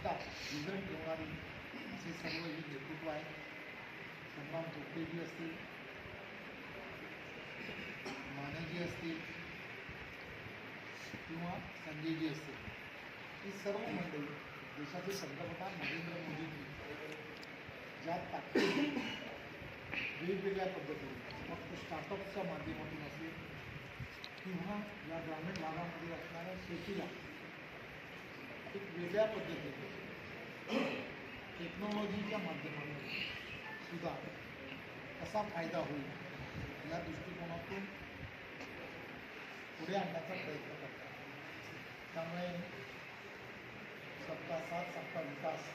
निष्ठा विजन ठेवणारी असे सर्व हे नेतृत्व आहे संग्राम तोपेजी असतील मानेजी असतील किंवा संजयजी असतील ही सर्व मंडळी देशाचे पंतप्रधान नरेंद्र मोदींनी ज्या ताकदीने वेगवेगळ्या पद्धतीने फक्त स्टार्टअपच्या माध्यमातून असेल किंवा या ग्रामीण भागामध्ये असणाऱ्या शेतीला एक वेगळ्या पद्धतीने टेक्नॉलॉजीच्या माध्यमातून सुद्धा कसा फायदा होईल या दृष्टिकोनातून पुढे आणण्याचा प्रयत्न करतात. त्यामुळे सबका साथ सप्ताह विकास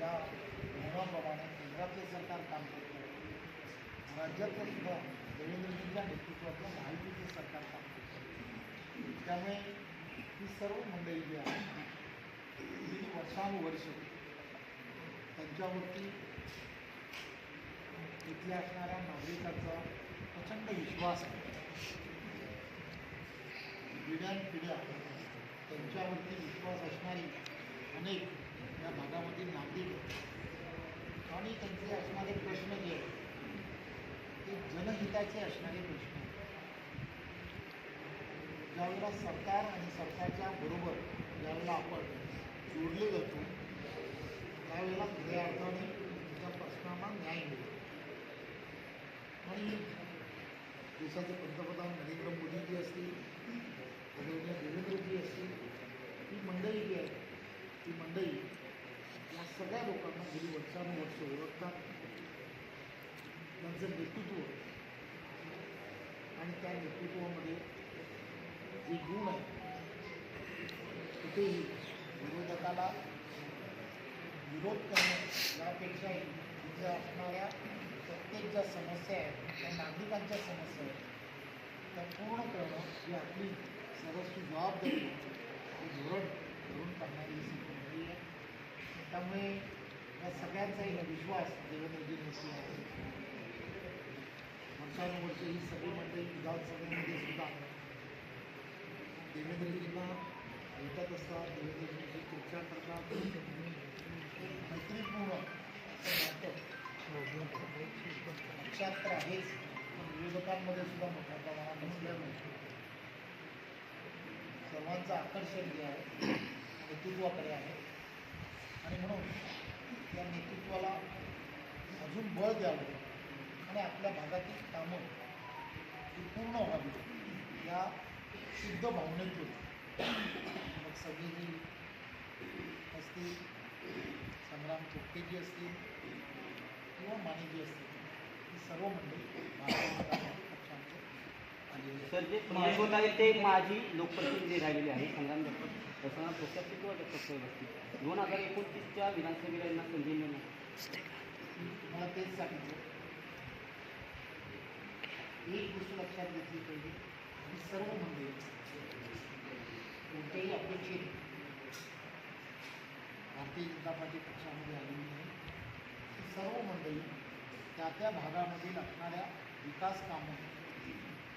या धोरणाप्रमाणे केंद्रातले सरकार काम करतं. राज्यातलं सुद्धा देवेंद्रजींच्या नेतृत्वातलं माहितीचं सरकार काम करतं. त्यामुळे ही सर्व मंडळी जी आहे ही वर्षानुवर्ष त्यांच्यावरती इथल्या असणाऱ्या नागरिकांचा प्रचंड विश्वास आहे पिढ्यानपिढ्या त्यांच्यावरती विश्वास असणारी अनेक या भागामधील नागरिक आहेत. आणि त्यांचे असणारे प्रश्न जे आहेत ते जनहिताचे असणारे प्रश्न ज्यावेळेला सरकार आणि सरकारच्या बरोबर ज्यावेळेला आपण जोडले जातो त्यावेळेला खऱ्या अर्थाने त्या प्रश्नांना न्याय मिळतो. आणि देशाचे पंतप्रधान नरेंद्र मोदीजी असतील आदरणीय देवेंद्रजी असतील ही मंडळी जी आहे ती मंडळी या सगळ्या लोकांना गेली वर्षानुवर्ष ओळखतात. त्यांचं नेतृत्व. आणि त्या नेतृत्वामध्ये जे गुण आहे कुठेही विरोधकाला विरोध करणे यापेक्षाही तिथे असणाऱ्या प्रत्येक ज्या समस्या आहेत त्या नागरिकांच्या समस्या आहेत त्या पूर्ण करणं ही आपली सर्वस्वी जबाबदारी आहे. हे धोरण धरून करणारी ही मंडळी आहे त्यामुळे या सगळ्यांचाही हा विश्वास देवेंद्रजींवरती आहे वर्षानुवर्ष ही सगळी मंडळी विधानसभेमध्ये सुद्धा भेटत असतात देवेंद्रजींची चर्चा करतात मैत्रीपूर्ण असं तर आहेच पण विरोधकांमध्ये सुद्धा मोठ्या प्रमाणात असल्यामुळे सर्वांचं आकर्षण जे आहे नेतृत्वाकडे आहे आणि म्हणून या नेतृत्वाला अजून बळ द्यावं आणि आपल्या भागातील कामं ही पूर्ण व्हावी या शुद्ध भावनेतून मग सगळी असतील संग्राम चोपटेजी असतील किंवा मानेजी असतील ही सर्व मंडळी पक्षाचे आलेली. सर जे महासोत आहे ते माजी लोकप्रतिनिधी राहिलेले आहे संग्राम दत्त. प्रसन्न पक्षात किती वाटत पक्ष व्यवस्थित? दोन हजार एकोणतीसच्या विधानसभेला यांना संधी मिळणार मला तेच सांगितलं एक गोष्ट लक्षात घेतली पाहिजे ही सर्व मंडळी काही अपेक्षित भारतीय जनता पार्टी पक्षामध्ये आलेली आहे ही सर्व मंडळी त्या त्या भागामधील असणाऱ्या विकास कामं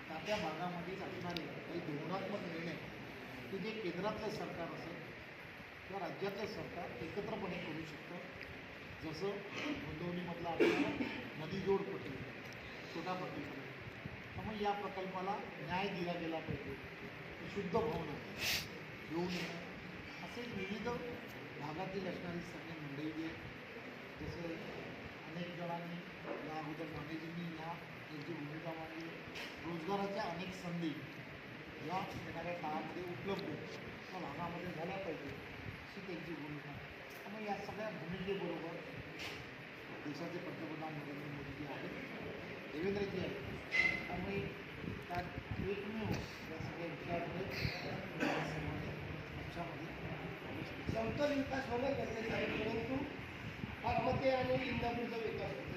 त्या त्या भागामध्ये असणारे काही धोरणात्मक निर्णय की जे केंद्रातलं सरकार असेल किंवा राज्यातलं सरकार एकत्रपणे करू शकतं. जसं गोंदवलीमधला आपल्याला नदी जोड प्रकल्प छोटा प्रकल्प त्यामुळे या प्रकल्पाला न्याय दिला गेला पाहिजे. शुद्ध भावना येऊ नये असे विविध भागातील असणारी सगळी मंडळी आहेत. जसे अनेक जणांनी या अगोदर गांधीजींनी या त्यांची भूमिका मांडली. रोजगाराच्या अनेक संधी या येणाऱ्या काळामध्ये उपलब्ध त्या भागामध्ये झाल्या पाहिजे अशी त्यांची भूमिका. त्यामुळे या सगळ्या भूमिकेबरोबर देशाचे पंतप्रधान नरेंद्र मोदीजी आहेत देवेंद्रजी आहेत त्यामुळे त्यात एकमेव या सगळ्या विचारामध्ये प्रवेश केला. समतल विकास होणं गरजेचं आहे परंतु बागमती आणि इंदापूरचा विकास